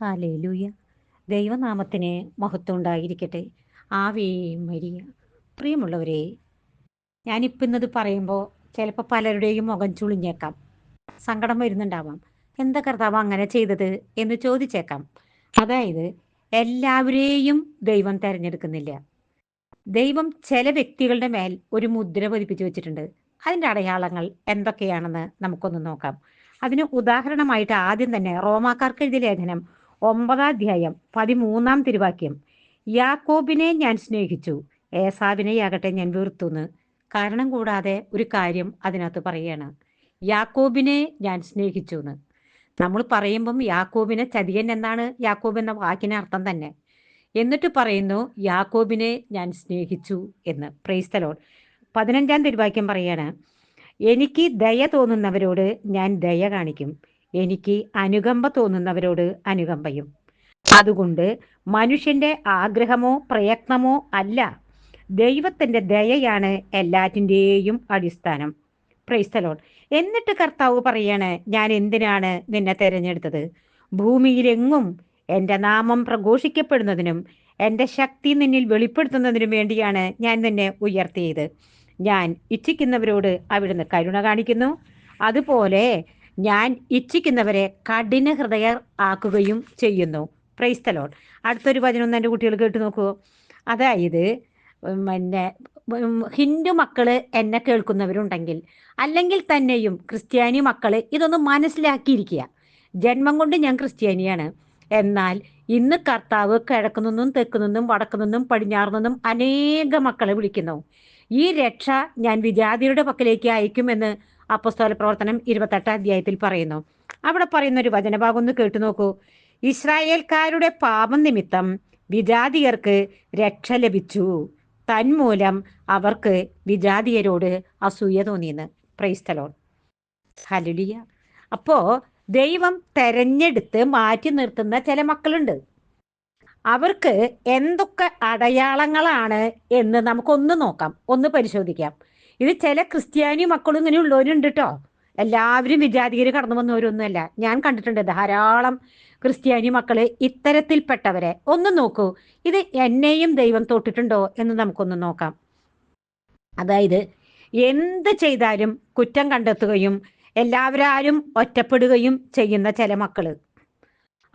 Hallelujah. ദൈവനാമത്തിന് മഹത്വം ഉണ്ടായിരിക്കട്ടെ ആവേ മരിയ. പ്രിയമുള്ളവരെ ഞാനിപ്പോൾ ഇന്നത് പറയുമ്പോൾ ചിലപ്പോൾ പലരുടെയും മുഖം ചുളിഞ്ഞേക്കാം. സങ്കടം വരുന്നുണ്ടാവാം. എന്താ കർത്താവ് അങ്ങനെ ചെയ്തത്? എന്ന് ചോദിച്ചേക്കാം. അതായത് എല്ലാവരെയും ദൈവം തിരഞ്ഞെടുക്കുന്നില്ല. ദൈവം ചില വ്യക്തികളുടെ മേൽ ഒരു മുദ്ര പതിപ്പിച്ചു വെച്ചിട്ടുണ്ട്. അതിന്റെ അടയാളങ്ങൾ എന്തൊക്കെയാണെന്ന് നമുക്കൊന്ന് നോക്കാം. അതിന് ഉദാഹരണമായിട്ട് ആദ്യം തന്നെ റോമാക്കാർക്ക് എഴുതിയ ലേഖനം ഒമ്പതാം അധ്യായം പതിമൂന്നാം തിരുവാക്യം. യാക്കോബിനെ ഞാൻ സ്നേഹിച്ചു. ഏസാവിനെയാകട്ടെ ഞാൻ വെറുത്തുന്ന്. കാരണം കൂടാതെ ഒരു കാര്യം അതിനകത്ത് പറയാണ് യാക്കോബിനെ ഞാൻ സ്നേഹിച്ചു എന്ന് നമ്മൾ പറയുമ്പം യാക്കോബിനെ ചതിയൻ എന്നാണ് യാക്കോബ് എന്ന വാക്കിന് അർത്ഥം തന്നെ. എന്നിട്ട് പറയുന്നു യാക്കോബിനെ ഞാൻ സ്നേഹിച്ചു എന്ന്. പ്രൈസ്തലോൺ പതിനഞ്ചാം തിരുവാക്യം പറയാണ് എനിക്ക് ദയ തോന്നുന്നവരോട് ഞാൻ ദയ കാണിക്കും. എനിക്ക് അനുകമ്പ തോന്നുന്നവരോട് അനുകമ്പയും. അതുകൊണ്ട് മനുഷ്യന്റെ ആഗ്രഹമോ പ്രയത്നമോ അല്ല ദൈവത്തിന്റെ ദയയാണ് എല്ലാറ്റിന്റെയും അടിസ്ഥാനം. പ്രൈസ്തലോൺ എന്നിട്ട് കർത്താവ് പറയാണ് ഞാൻ എന്തിനാണ് നിന്നെ തിരഞ്ഞെടുത്തത്? ഭൂമിയിലെങ്ങും എന്റെ നാമം പ്രഘോഷിക്കപ്പെടുന്നതിനും എന്റെ ശക്തി നിന്നിൽ വെളിപ്പെടുത്തുന്നതിനും വേണ്ടിയാണ് ഞാൻ നിന്നെ ഉയർത്തിയത്. ഞാൻ ഇച്ഛിക്കുന്നവരോട് അവിടുന്ന് കരുണ കാണിക്കുന്നു. അതുപോലെ ഞാൻ ഇച്ഛിക്കുന്നവരെ കഠിന ഹൃദയർ ആക്കുകയും ചെയ്യുന്നു. പ്രൈസ്തലോൺ അടുത്തൊരു വചനം എന്റെ കുട്ടികൾ കേട്ട് നോക്കൂ. അതായത് പിന്നെ ഹിന്ദു മക്കൾ എന്നെ കേൾക്കുന്നവരുണ്ടെങ്കിൽ അല്ലെങ്കിൽ തന്നെയും ക്രിസ്ത്യാനി മക്കൾ ഇതൊന്ന് മനസ്സിലാക്കിയിരിക്കുക. ജന്മം കൊണ്ട് ഞാൻ ക്രിസ്ത്യാനിയാണ്. എന്നാൽ ഇന്ന് കർത്താവ് കിഴക്കു നിന്നും തെക്കു നിന്നും വടക്കു നിന്നും പടിഞ്ഞാറു നിന്നും അനേക മക്കളെ വിളിക്കുന്നു. ഈ രക്ഷ ഞാൻ വിജാതിയുടെ പക്കലേക്ക് അയക്കുമെന്ന് അപ്പസ്തോല പ്രവർത്തനം ഇരുപത്തെട്ട് അധ്യായത്തിൽ പറയുന്നു. അവിടെ പറയുന്ന ഒരു വചനഭാഗം ഒന്ന് കേട്ടു നോക്കൂ. ഇസ്രായേൽക്കാരുടെ പാപം നിമിത്തം വിജാതിയർക്ക് രക്ഷ ലഭിച്ചു. തന്മൂലം അവർക്ക് വിജാതിയരോട് അസൂയ തോന്നിയെന്ന്. പ്രൈസ്തലോൺ ഹലുലിയ അപ്പോ ദൈവം തെരഞ്ഞെടുത്ത് മാറ്റി നിർത്തുന്ന ചില മക്കളുണ്ട്. അവർക്ക് എന്തൊക്കെ അടയാളങ്ങളാണ് എന്ന് നമുക്കൊന്ന് നോക്കാം. ഒന്ന് പരിശോധിക്കാം. ഇത് ചില ക്രിസ്ത്യാനി മക്കളും ഇങ്ങനെ ഉള്ളവരുണ്ട് കേട്ടോ എല്ലാവരും വിജാതികര് കടന്നു വന്നവരൊന്നുമല്ല. ഞാൻ കണ്ടിട്ടുണ്ട് ധാരാളം ക്രിസ്ത്യാനി മക്കൾ ഇത്തരത്തിൽപ്പെട്ടവരെ. ഒന്ന് നോക്കൂ ഇത് എന്നെയും ദൈവം തൊട്ടിട്ടുണ്ടോ എന്ന് നമുക്കൊന്ന് നോക്കാം. അതായത് എന്ത് ചെയ്താലും കുറ്റം കണ്ടെത്തുകയും എല്ലാവരും ഒറ്റപ്പെടുകയും ചെയ്യുന്ന ചില മക്കൾ.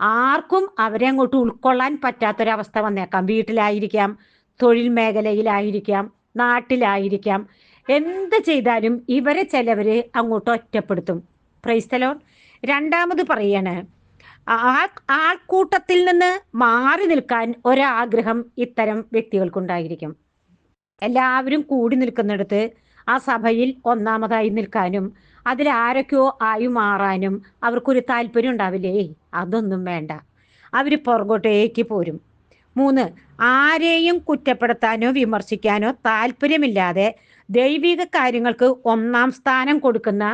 ആർക്കും അവരെ അങ്ങോട്ട് ഉൾക്കൊള്ളാൻ പറ്റാത്തൊരവസ്ഥ വന്നേക്കാം. വീട്ടിലായിരിക്കാം തൊഴിൽ മേഖലയിലായിരിക്കാം നാട്ടിലായിരിക്കാം എന്ത് ചെയ്താലും ഇവരെ ചിലവര് അങ്ങോട്ട് ഒറ്റപ്പെടുത്തും. പ്രൈസ്തലോൺ രണ്ടാമത് പറയാണ് ആ ആൾക്കൂട്ടത്തിൽ നിന്ന് മാറി നിൽക്കാൻ ഒരാഗ്രഹം ഇത്തരം വ്യക്തികൾക്കുണ്ടായിരിക്കും. എല്ലാവരും കൂടി നിൽക്കുന്നിടത്ത് ആ സഭയിൽ ഒന്നാമതായി നിൽക്കാനും അതിൽ ആരൊക്കെയോ ആയി മാറാനും അവർക്കൊരു താല്പര്യം ഉണ്ടാവില്ലേ? അതൊന്നും വേണ്ട. അവർ പുറകോട്ടേക്ക് പോരും. മൂന്ന് ആരെയും കുറ്റപ്പെടുത്താനോ വിമർശിക്കാനോ താല്പര്യമില്ലാതെ ദൈവിക കാര്യങ്ങൾക്ക് ഒന്നാം സ്ഥാനം കൊടുക്കുന്ന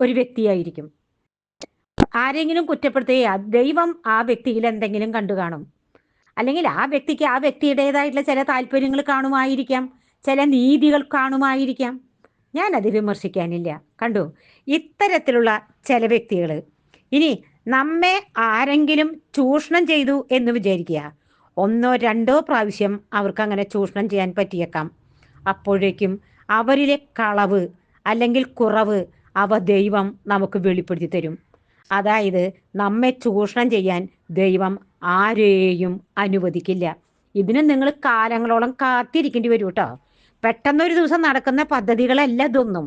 ഒരു വ്യക്തിയായിരിക്കും. ആരെങ്കിലും കുറ്റപ്പെടുത്തുകയാ ദൈവം ആ വ്യക്തിയിൽ എന്തെങ്കിലും കണ്ടു കാണും. അല്ലെങ്കിൽ ആ വ്യക്തിക്ക് ആ വ്യക്തിയുടേതായിട്ടുള്ള ചില താല്പര്യങ്ങൾ കാണുമായിരിക്കാം ചില നീതികൾ കാണുമായിരിക്കാം. ഞാനത് വിമർശിക്കാനില്ല. കണ്ടു? ഇത്തരത്തിലുള്ള ചില വ്യക്തികൾ ഇനി നമ്മെ ആരെങ്കിലും ചൂഷണം ചെയ്തു എന്ന് വിചാരിക്കുക. ഒന്നോ രണ്ടോ പ്രാവശ്യം അവർക്ക് അങ്ങനെ ചൂഷണം ചെയ്യാൻ പറ്റിയേക്കാം. അപ്പോഴേക്കും അവരിലെ കളവ് അല്ലെങ്കിൽ കുറവ് അവ ദൈവം നമുക്ക് വെളിപ്പെടുത്തി തരും. അതായത് നമ്മെ ചൂഷണം ചെയ്യാൻ ദൈവം ആരെയും അനുവദിക്കില്ല. ഇതിന് നിങ്ങൾ കാലങ്ങളോളം കാത്തിരിക്കേണ്ടി വരും കേട്ടോ പെട്ടെന്നൊരു ദിവസം നടക്കുന്ന പദ്ധതികളല്ല ഇതൊന്നും.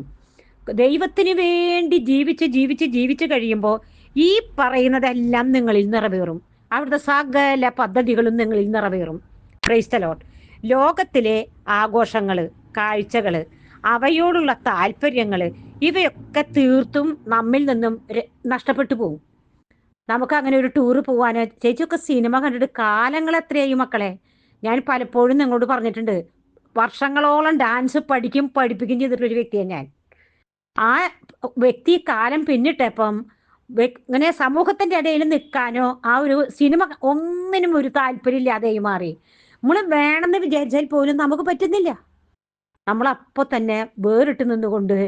ദൈവത്തിന് വേണ്ടി ജീവിച്ച് ജീവിച്ച് ജീവിച്ച് കഴിയുമ്പോൾ ഈ പറയുന്നതെല്ലാം നിങ്ങളിൽ നിറവേറും. അവിടുത്തെ സകല പദ്ധതികളും നിങ്ങളിൽ നിറവേറും. ക്രൈസ്തലോട്ട് ലോകത്തിലെ ആഘോഷങ്ങൾ കാഴ്ചകൾ അവയോടുള്ള താല്പര്യങ്ങൾ ഇവയൊക്കെ തീർത്തും നമ്മിൽ നിന്നും നഷ്ടപ്പെട്ടു പോകും നമുക്ക് അങ്ങനെ ഒരു ടൂറ് പോവാനോ ചേച്ചിയൊക്കെ സിനിമ കണ്ടിട്ട് കാലങ്ങൾ എത്രയായി മക്കളെ? ഞാൻ പലപ്പോഴും നിങ്ങളോട് പറഞ്ഞിട്ടുണ്ട് വർഷങ്ങളോളം ഡാൻസ് പഠിക്കും പഠിപ്പിക്കും ചെയ്തിട്ടുള്ളൊരു വ്യക്തിയാണ് ഞാൻ. ആ വ്യക്തി കാലം പിന്നിട്ടപ്പം ഇങ്ങനെ സമൂഹത്തിന്റെ ഇടയിൽ നിൽക്കാനോ ആ ഒരു സിനിമ ഒന്നിനും ഒരു താല്പര്യമില്ലാതെയായി മാറി. നമ്മൾ വേണമെന്ന് വിചാരിച്ചാൽ പോലും നമുക്ക് പറ്റുന്നില്ല. നമ്മൾ അപ്പോൾ തന്നെ വേറിട്ട് നിന്നുകൊണ്ട്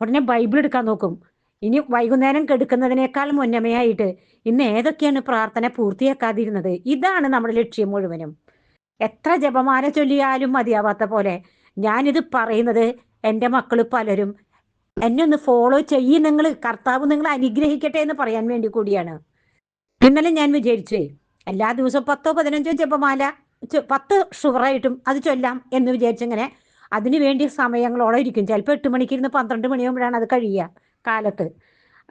ഉടനെ ബൈബിൾ എടുക്കാൻ നോക്കും. ഇനി വൈകുന്നേരം കെടുക്കുന്നതിനേക്കാൾ മുന്നമയായിട്ട് ഇന്ന് ഏതൊക്കെയാണ് പ്രാർത്ഥന പൂർത്തിയാക്കാതിരുന്നത്? ഇതാണ് നമ്മുടെ ലക്ഷ്യം മുഴുവനും. എത്ര ജപമാല ചൊല്ലിയാലും മതിയാവാത്ത പോലെ ഞാനിത് പറയുന്നത് എന്റെ മക്കൾ പലരും എന്നെ ഒന്ന് ഫോളോ ചെയ്യും നിങ്ങൾ കർത്താവ് നിങ്ങൾ അനുഗ്രഹിക്കട്ടെ എന്ന് പറയാൻ വേണ്ടി കൂടിയാണ്. ഇന്നലെ ഞാൻ വിചാരിച്ചേ എല്ലാ ദിവസവും പത്തോ പതിനഞ്ചോ ജപമാല പത്ത് ഷുവറായിട്ടും അത് ചൊല്ലാം എന്ന് വിചാരിച്ചിങ്ങനെ അതിനു വേണ്ടിയ സമയങ്ങളോളം ഇരിക്കും ചിലപ്പോൾ എട്ട് മണിക്ക് ഇരുന്ന് പന്ത്രണ്ട് മണിയാകുമ്പോഴാണ് അത് കഴിയുക കാലത്ത്.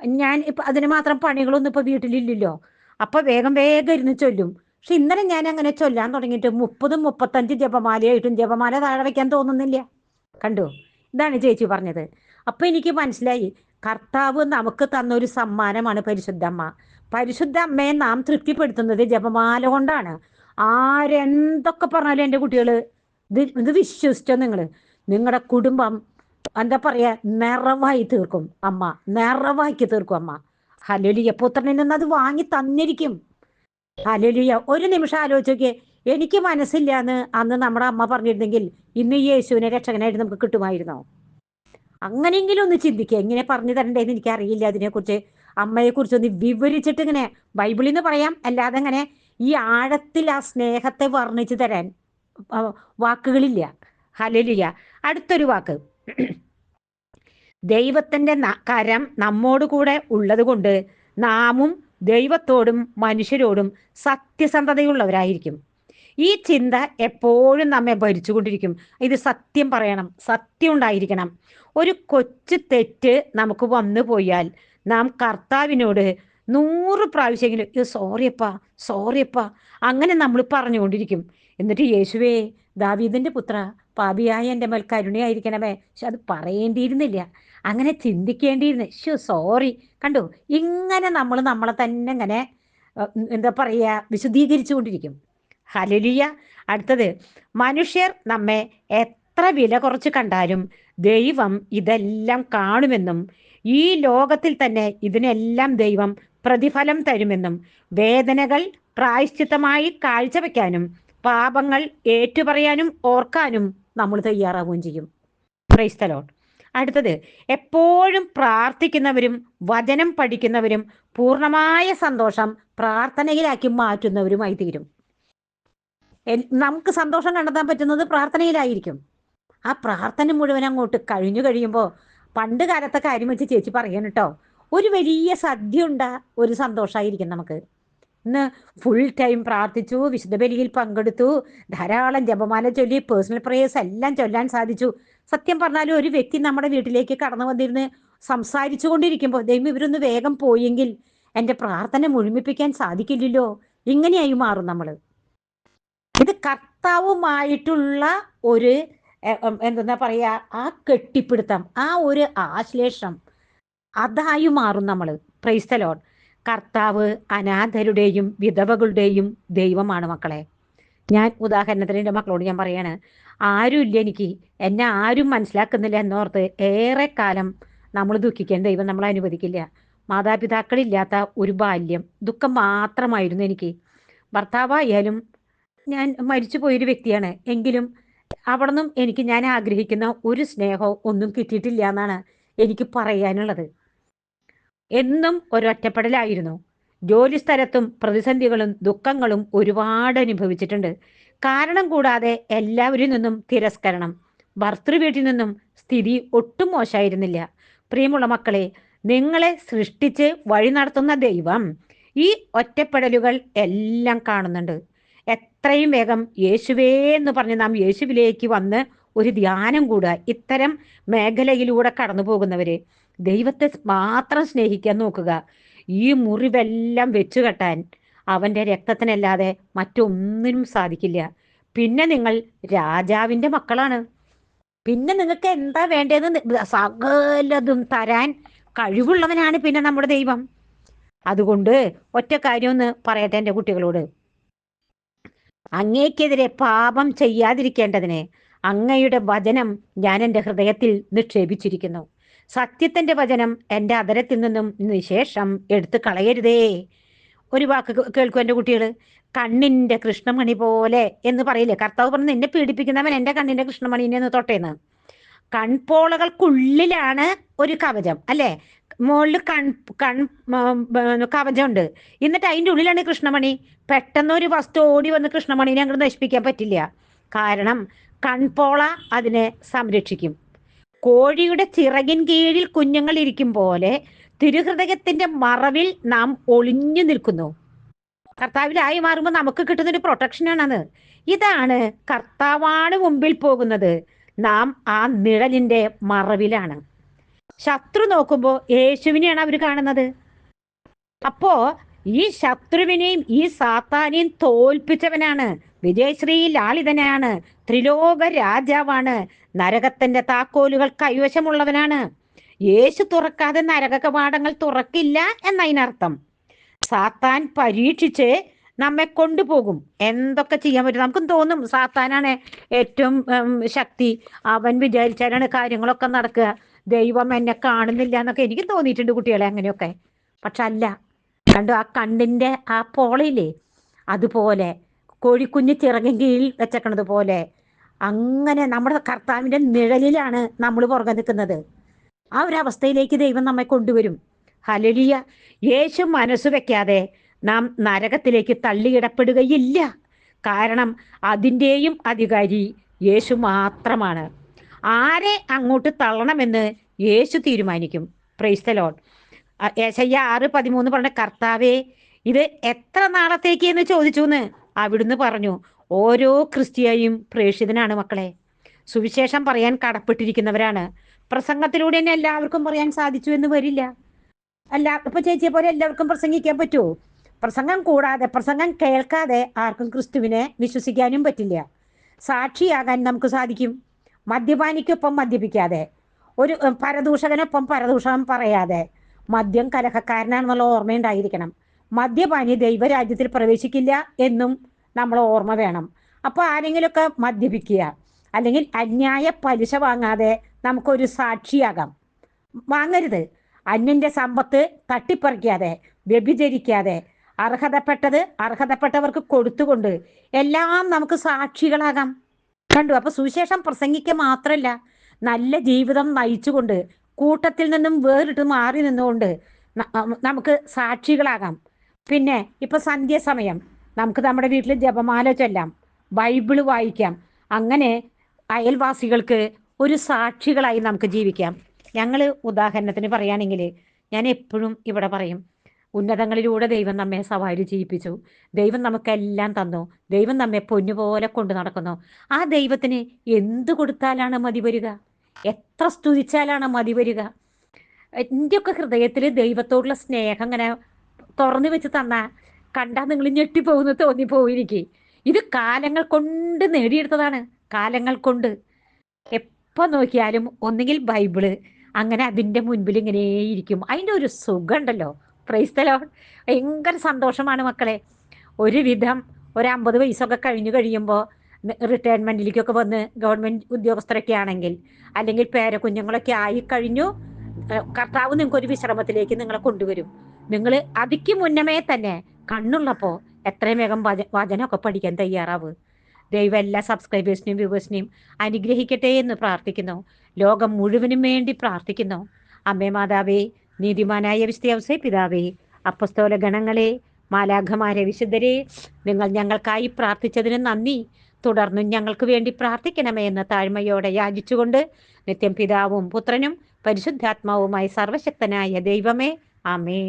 ഞാൻ ഇപ്പം അതിന് മാത്രം പണികളൊന്നും ഇപ്പോൾ വീട്ടിലില്ലല്ലോ. അപ്പോൾ വേഗം വേഗം ഇരുന്ന് ചൊല്ലും. പക്ഷെ ഇന്നലെ ഞാൻ അങ്ങനെ ചൊല്ലാൻ തുടങ്ങിയിട്ട് മുപ്പതും മുപ്പത്തഞ്ച് ജപമാലയായിട്ടും ജപമാല താഴെ വയ്ക്കാൻ തോന്നുന്നില്ല. കണ്ടു? ഇതാണ് ചേച്ചി പറഞ്ഞത്. അപ്പോൾ എനിക്ക് മനസ്സിലായി. കർത്താവ് നമുക്ക് തന്നൊരു സമ്മാനമാണ് പരിശുദ്ധമ്മ. പരിശുദ്ധ അമ്മയെ നാം തൃപ്തിപ്പെടുത്തുന്നത് ജപമാല കൊണ്ടാണ്. ആരെന്തൊക്കെ പറഞ്ഞാലും എന്റെ കുട്ടികൾ ഇത് ഇത് വിശ്വസിച്ചോ നിങ്ങൾ നിങ്ങളുടെ കുടുംബം എന്താ പറയാ നിറവായി തീർക്കും അമ്മ. നിറവാക്കി തീർക്കും അമ്മ. ഹലോലിയ പുത്രനിൽ നിന്ന് അത് വാങ്ങി തന്നിരിക്കും. ഹലോലിയ ഒരു നിമിഷം ആലോചിച്ച് നോക്കിയേ. എനിക്ക് മനസ്സില്ല എന്ന് അന്ന് നമ്മുടെ അമ്മ പറഞ്ഞിരുന്നെങ്കിൽ ഇന്ന് യേശുവിനെ രക്ഷകനായിട്ട് നമുക്ക് കിട്ടുമായിരുന്നോ? അങ്ങനെയെങ്കിലും ഒന്ന് ചിന്തിക്കുക എങ്ങനെ പറഞ്ഞു തരണ്ടേന്ന് എനിക്ക് അറിയില്ല അതിനെക്കുറിച്ച് അമ്മയെക്കുറിച്ച് ഒന്ന് വിവരിച്ചിട്ട് ഇങ്ങനെ ബൈബിളിൽ നിന്ന് പറയാം. അല്ലാതെ അങ്ങനെ ഈ ആഴത്തിൽ ആ സ്നേഹത്തെ വർണിച്ചു തരാൻ വാക്കുകളില്ല. ഹലലിയ അടുത്തൊരു വാക്ക്. ദൈവത്തിന്റെ കരം നമ്മോട് കൂടെ ഉള്ളത് കൊണ്ട് നാമും ദൈവത്തോടും മനുഷ്യരോടും സത്യസന്ധതയുള്ളവരായിരിക്കും. ഈ ചിന്ത എപ്പോഴും നമ്മെ ഭരിച്ചുകൊണ്ടിരിക്കും. ഇത് സത്യം പറയണം. സത്യം ഉണ്ടായിരിക്കണം. ഒരു കൊച്ചു തെറ്റ് നമുക്ക് വന്നു പോയാൽ നാം കർത്താവിനോട് നൂറ് പ്രാവശ്യമെങ്കിലും സോറിയപ്പാ സോറിയപ്പാ അങ്ങനെ നമ്മൾ പറഞ്ഞുകൊണ്ടിരിക്കും. എന്നിട്ട് യേശുവേ ദാവീദിന്റെ പുത്ര പാപിയായ എന്റെ മേൽ കരുണയായിരിക്കണമേ. പക്ഷെ അത് പറയേണ്ടിയിരുന്നില്ല. അങ്ങനെ ചിന്തിക്കേണ്ടിയിരുന്നു. ഷോ സോറി കണ്ടു ഇങ്ങനെ നമ്മൾ നമ്മളെ തന്നെ ഇങ്ങനെ എന്താ പറയുക വിശദീകരിച്ചു കൊണ്ടിരിക്കും ഹലലിയ അടുത്തത് മനുഷ്യർ നമ്മെ എത്ര വില കുറച്ച് കണ്ടാലും ദൈവം ഇതെല്ലാം കാണുമെന്നും ഈ ലോകത്തിൽ തന്നെ ഇതിനെല്ലാം ദൈവം പ്രതിഫലം തരുമെന്നും വേദനകൾ പ്രായശ്ചിത്തമായി കാഴ്ചവെക്കാനും പാപങ്ങൾ ഏറ്റുപറയാനും ഓർക്കാനും നമ്മൾ തയ്യാറാവുകയും ചെയ്യും. ക്രൈസ്തലോട്ട് അടുത്തത് എപ്പോഴും പ്രാർത്ഥിക്കുന്നവരും വചനം പഠിക്കുന്നവരും പൂർണമായ സന്തോഷം പ്രാർത്ഥനയിലാക്കി മാറ്റുന്നവരുമായി തീരും. നമുക്ക് സന്തോഷം കണ്ടെത്താൻ പറ്റുന്നത് പ്രാർത്ഥനയിലായിരിക്കും. ആ പ്രാർത്ഥന മുഴുവൻ അങ്ങോട്ട് കഴിഞ്ഞു കഴിയുമ്പോൾ പണ്ട് കാലത്തെ കാര്യം വെച്ച് ചേച്ചി പറയണം കേട്ടോ ഒരു വലിയ സദ്യ ഉണ്ട ഒരു സന്തോഷമായിരിക്കും നമുക്ക്. ഇന്ന് ഫുൾ ടൈം പ്രാർത്ഥിച്ചു വിശുദ്ധ ബലിയിൽ പങ്കെടുത്തു ധാരാളം ജപമാല ചൊല്ലി പേഴ്സണൽ പ്രേയേഴ്സ് എല്ലാം ചൊല്ലാൻ സാധിച്ചു. സത്യം പറഞ്ഞാലും ഒരു വ്യക്തി നമ്മുടെ വീട്ടിലേക്ക് കടന്നു വന്നിരുന്ന് സംസാരിച്ചു കൊണ്ടിരിക്കുമ്പോൾ ദൈവം ഇവരൊന്ന് വേഗം പോയെങ്കിൽ എന്റെ പ്രാർത്ഥന മുഴുമിപ്പിക്കാൻ സാധിക്കില്ലല്ലോ. ഇങ്ങനെയായി മാറും നമ്മൾ ഇത് കർത്താവുമായിട്ടുള്ള ഒരു എന്താ പറയുക ആ കെട്ടിപ്പിടുത്തം ആ ഒരു ആശ്ലേഷം അതായി മാറും നമ്മൾ പ്രൈസ്തലോൺ കർത്താവ് അനാഥരുടെയും വിധവകളുടെയും ദൈവമാണ് മക്കളെ. ഞാൻ ഉദാഹരണത്തിന് എന്റെ മക്കളോട് ഞാൻ പറയാണ് ആരുമില്ല എനിക്ക് എന്നെ ആരും മനസ്സിലാക്കുന്നില്ല എന്നോർത്ത് ഏറെ കാലം നമ്മൾ ദുഃഖിക്കാൻ ദൈവം നമ്മളെ അനുവദിക്കില്ല. മാതാപിതാക്കളില്ലാത്ത ഒരു ബാല്യം ദുഃഖം മാത്രമായിരുന്നു എനിക്ക്. ഭർത്താവായാലും ഞാൻ മരിച്ചു പോയൊരു വ്യക്തിയാണ് എങ്കിലും അവിടെ നിന്നും എനിക്ക് ഞാൻ ആഗ്രഹിക്കുന്ന ഒരു സ്നേഹവും ഒന്നും കിട്ടിയിട്ടില്ല എന്നാണ് എനിക്ക് പറയാനുള്ളത്. എന്നും ഒരൊറ്റപ്പെടലായിരുന്നു. ജോലിസ്ഥലത്തും പ്രതിസന്ധികളും ദുഃഖങ്ങളും ഒരുപാട് അനുഭവിച്ചിട്ടുണ്ട്. കാരണം കൂടാതെ എല്ലാവരിൽ നിന്നും തിരസ്കരണം ഭർത്തൃ വീട്ടിൽ നിന്നും സ്ഥിതി ഒട്ടും മോശമായിരുന്നില്ല. പ്രിയമുള്ള മക്കളെ നിങ്ങളെ സൃഷ്ടിച്ച് വഴി നടത്തുന്ന ദൈവം ഈ ഒറ്റപ്പെടലുകൾ എല്ലാം കാണുന്നുണ്ട്. എത്രയും വേഗം യേശുവേ എന്ന് പറഞ്ഞ് നാം യേശുവിലേക്ക് വന്ന് ഒരു ധ്യാനം കൂടുക ഇത്തരം മേഖലയിലൂടെ കടന്നു പോകുന്നവര് ദൈവത്തെ മാത്രം സ്നേഹിക്കാൻ നോക്കുക. ഈ മുറിവെല്ലാം വെച്ചു കെട്ടാൻ അവന്റെ രക്തത്തിനല്ലാതെ മറ്റൊന്നിനും സാധിക്കില്ല. പിന്നെ നിങ്ങൾ രാജാവിന്റെ മക്കളാണ്. പിന്നെ നിങ്ങൾക്ക് എന്താ വേണ്ടതെന്ന് സകലതും തരാൻ കഴിവുള്ളവനാണ് പിന്നെ നമ്മുടെ ദൈവം. അതുകൊണ്ട് ഒറ്റ കാര്യം ഒന്ന് പറയട്ടെ എന്റെ കുട്ടികളോട്. അങ്ങേക്കെതിരെ പാപം ചെയ്യാതിരിക്കേണ്ടതിന് അങ്ങയുടെ വചനം ഞാൻ എന്റെ ഹൃദയത്തിൽ നിക്ഷേപിച്ചിരിക്കുന്നു. സത്യത്തിന്റെ വചനം എന്റെ അതരത്തിൽ നിന്നും നിശേഷം എടുത്തു കളയരുതേ. ഒരു വാക്ക് കേൾക്കും എന്റെ കുട്ടികൾ. കണ്ണിന്റെ കൃഷ്ണമണി പോലെ എന്ന് പറയില്ലേ? കർത്താവ് പറഞ്ഞ് എന്നെ പീഡിപ്പിക്കുന്നവൻ എന്റെ കണ്ണിന്റെ കൃഷ്ണമണിനെ ഒന്ന് തൊട്ടേന്ന്. കൺപോളകൾക്കുള്ളിലാണ് ഒരു കവചം അല്ലേ? മുകളിൽ കൺ കൺ കവചമുണ്ട്. എന്നിട്ട് അതിന്റെ ഉള്ളിലാണ് കൃഷ്ണമണി. പെട്ടെന്ന് ഒരു വസ്തു ഓടി വന്ന് കൃഷ്ണമണിനെ അങ്ങോട്ട് നശിപ്പിക്കാൻ പറ്റില്ല. കാരണം കൺപോള അതിനെ സംരക്ഷിക്കും. കോഴിയുടെ ചിറകിൻ കീഴിൽ കുഞ്ഞുങ്ങൾ ഇരിക്കും പോലെ തിരുഹൃദയത്തിന്റെ മറവിൽ നാം ഒളിഞ്ഞു നിൽക്കുന്നു. കർത്താവിലായി മാറുമ്പോൾ നമുക്ക് കിട്ടുന്ന ഒരു പ്രൊട്ടക്ഷനാണത് ഇതാണ് കർത്താവാണ് മുമ്പിൽ പോകുന്നത്. നാം ആ നിഴലിന്റെ മറവിലാണ്. ശത്രു നോക്കുമ്പോൾ യേശുവിനെയാണ് അവർ കാണുന്നത്. അപ്പോ ഈ ശത്രുവിനെയും ഈ സാത്താനെയും തോൽപ്പിച്ചവനാണ് വിജയശ്രീ ലാളിതനാണ് ത്രിലോക രാജാവാണ് നരകത്തിന്റെ താക്കോലുകൾ കൈവശമുള്ളവനാണ്. യേശു തുറക്കാതെ നരക കവാടങ്ങൾ തുറക്കില്ല എന്നതിനർത്ഥം. സാത്താൻ പരീക്ഷിച്ച് നമ്മെ കൊണ്ടുപോകും. എന്തൊക്കെ ചെയ്യാൻ പറ്റും? നമുക്കും തോന്നും സാത്താനാണ് ഏറ്റവും ശക്തി. അവൻ വിചാരിച്ചാലാണ് കാര്യങ്ങളൊക്കെ നടക്കുക. ദൈവം എന്നെ കാണുന്നില്ല എന്നൊക്കെ എനിക്ക് തോന്നിയിട്ടുണ്ട് കുട്ടികളെ അങ്ങനെയൊക്കെ. പക്ഷെ അല്ല കണ്ടു ആ കണ്ണിന്റെ ആ പോളയില്ലേ? അതുപോലെ കോഴിക്കുഞ്ഞ് ചിറകിൻ കീഴിൽ വെച്ചേക്കണത് പോലെ. അങ്ങനെ നമ്മുടെ കർത്താവിന്റെ നിഴലിലാണ് നമ്മൾ പുറകെ നിൽക്കുന്നത്. ആ ഒരു അവസ്ഥയിലേക്ക് ദൈവം നമ്മെ കൊണ്ടുവരും. ഹലലിയ യേശു മനസ്സ് വെക്കാതെ നാം നരകത്തിലേക്ക് തള്ളിയിടപ്പെടുകയില്ല. കാരണം അതിന്റെയും അധികാരി യേശു മാത്രമാണ്. ആരെ അങ്ങോട്ട് തള്ളണമെന്ന് യേശു തീരുമാനിക്കും. പ്രൈസ്തലോൺ ഏശയ്യ ആറ് പതിമൂന്ന് പറഞ്ഞ കർത്താവേ ഇത് എത്ര നാളത്തേക്ക് എന്ന് ചോദിച്ചു എന്ന് അവിടുന്ന് പറഞ്ഞു ഓരോ ക്രിസ്തിയായും പ്രേക്ഷിതനാണ് മക്കളെ. സുവിശേഷം പറയാൻ കടപ്പെട്ടിരിക്കുന്നവരാണ്. പ്രസംഗത്തിലൂടെ തന്നെ എല്ലാവർക്കും പറയാൻ സാധിച്ചു എന്ന് വരില്ല. അല്ല ഇപ്പൊ ചേച്ചിയെ പോലെ എല്ലാവർക്കും പ്രസംഗിക്കാൻ പറ്റുമോ പ്രസംഗം കൂടാതെ പ്രസംഗം കേൾക്കാതെ ആർക്കും ക്രിസ്തുവിനെ വിശ്വസിക്കാനും പറ്റില്ല. സാക്ഷിയാകാൻ നമുക്ക് സാധിക്കും. മദ്യപാനിക്കൊപ്പം മദ്യപിക്കാതെ. ഒരു പരദൂഷകനൊപ്പം പരദൂഷകം പറയാതെ. മദ്യം കലഹക്കാരനാണെന്നുള്ള ഓർമ്മയുണ്ടായിരിക്കണം. മദ്യപാനി ദൈവരാജ്യത്തിൽ പ്രവേശിക്കില്ല എന്നും നമ്മൾ ഓർമ്മ വേണം. അപ്പോൾ ആരെങ്കിലുമൊക്കെ മദ്യപിക്കുക അല്ലെങ്കിൽ അന്യായ പലിശ വാങ്ങാതെ നമുക്കൊരു സാക്ഷിയാകാം. വാങ്ങരുത്. അന്യന്റെ സമ്പത്ത് തട്ടിപ്പറിക്കാതെ വ്യഭിചരിക്കാതെ അർഹതപ്പെട്ടത് അർഹതപ്പെട്ടവർക്ക് കൊടുത്തുകൊണ്ട് എല്ലാം നമുക്ക് സാക്ഷികളാകാം. കണ്ടു? അപ്പൊ സുവിശേഷം പ്രസംഗിക്കുക മാത്രമല്ല നല്ല ജീവിതം നയിച്ചുകൊണ്ട് കൂട്ടത്തിൽ നിന്നും വേറിട്ട് മാറി നിന്നുകൊണ്ട് നമുക്ക് സാക്ഷികളാകാം. പിന്നെ ഇപ്പൊ സന്ധ്യാസമയം നമുക്ക് നമ്മുടെ വീട്ടിൽ ജപമാല ചൊല്ലാം. ബൈബിൾ വായിക്കാം. അങ്ങനെ അയൽവാസികൾക്ക് ഒരു സാക്ഷികളായി നമുക്ക് ജീവിക്കാം. ഞങ്ങൾ ഉദാഹരണത്തിന് പറയുകയാണെങ്കിൽ ഞാൻ എപ്പോഴും ഇവിടെ പറയും ഉന്നതങ്ങളിലൂടെ ദൈവം നമ്മെ സവാരി ചെയ്യിപ്പിച്ചു. ദൈവം നമുക്കെല്ലാം തന്നു. ദൈവം നമ്മെ പൊന്നുപോലെ കൊണ്ടു നടക്കുന്നു. ആ ദൈവത്തിന് എന്ത് കൊടുത്താലാണ് മതി വരിക? എത്ര സ്തുതിച്ചാലാണ് മതി വരിക? എന്റെയൊക്കെ ഹൃദയത്തിൽ ദൈവത്തോടുള്ള സ്നേഹം ഇങ്ങനെ തുറന്നു വെച്ച് തന്ന. കണ്ടാൽ നിങ്ങൾ ഞെട്ടിപ്പോകുന്ന തോന്നി പോയിരിക്കേ. ഇത് കാലങ്ങൾ കൊണ്ട് നേടിയെടുത്തതാണ്. കാലങ്ങൾ കൊണ്ട്. എപ്പോൾ നോക്കിയാലും ഒന്നുകിൽ ബൈബിൾ അങ്ങനെ അതിന്റെ മുൻപിൽ ഇങ്ങനെ ഇരിക്കും. അതിന്റെ ഒരു സുഖമുണ്ടല്ലോ. പ്രൈസ്തലോ ഭയങ്കര സന്തോഷമാണ് മക്കളെ. ഒരുവിധം ഒരു അമ്പത് വയസ്സൊക്കെ കഴിഞ്ഞു കഴിയുമ്പോൾ റിട്ടയർമെന്റിലേക്കൊക്കെ വന്ന് ഗവൺമെന്റ് ഉദ്യോഗസ്ഥരൊക്കെ ആണെങ്കിൽ അല്ലെങ്കിൽ പേരക്കുഞ്ഞുങ്ങളൊക്കെ ആയി കഴിഞ്ഞു കർത്താവ് നിങ്ങൾക്ക് ഒരു വിശ്രമത്തിലേക്ക് നിങ്ങളെ കൊണ്ടുവരും. നിങ്ങൾ അതിക്ക് മുന്നമേ തന്നെ കണ്ണുള്ളപ്പോൾ എത്രയും വേഗം വച വചനമൊക്കെ പഠിക്കാൻ തയ്യാറാവ്. ദൈവം എല്ലാ സബ്സ്ക്രൈബേഴ്സിനെയും വ്യൂവേഴ്സിനെയും അനുഗ്രഹിക്കട്ടെ എന്ന് പ്രാർത്ഥിക്കുന്നു. ലോകം മുഴുവനും വേണ്ടി പ്രാർത്ഥിക്കുന്നു. അമ്മേ മാതാവേ നീതിമാനായ വിസ്തവസേ പിതാവേ അപ്പസ്തോല ഗണങ്ങളെ മാലാഘമാരെ വിശുദ്ധരെ നിങ്ങൾ ഞങ്ങൾക്കായി പ്രാർത്ഥിച്ചതിന് നന്ദി. തുടർന്നും ഞങ്ങൾക്ക് വേണ്ടി പ്രാർത്ഥിക്കണമേ എന്ന് താഴ്മയോടെ യാചിച്ചുകൊണ്ട് നിത്യം പിതാവും പുത്രനും പരിശുദ്ധാത്മാവുമായി സർവശക്തനായ ദൈവമേ ആമേ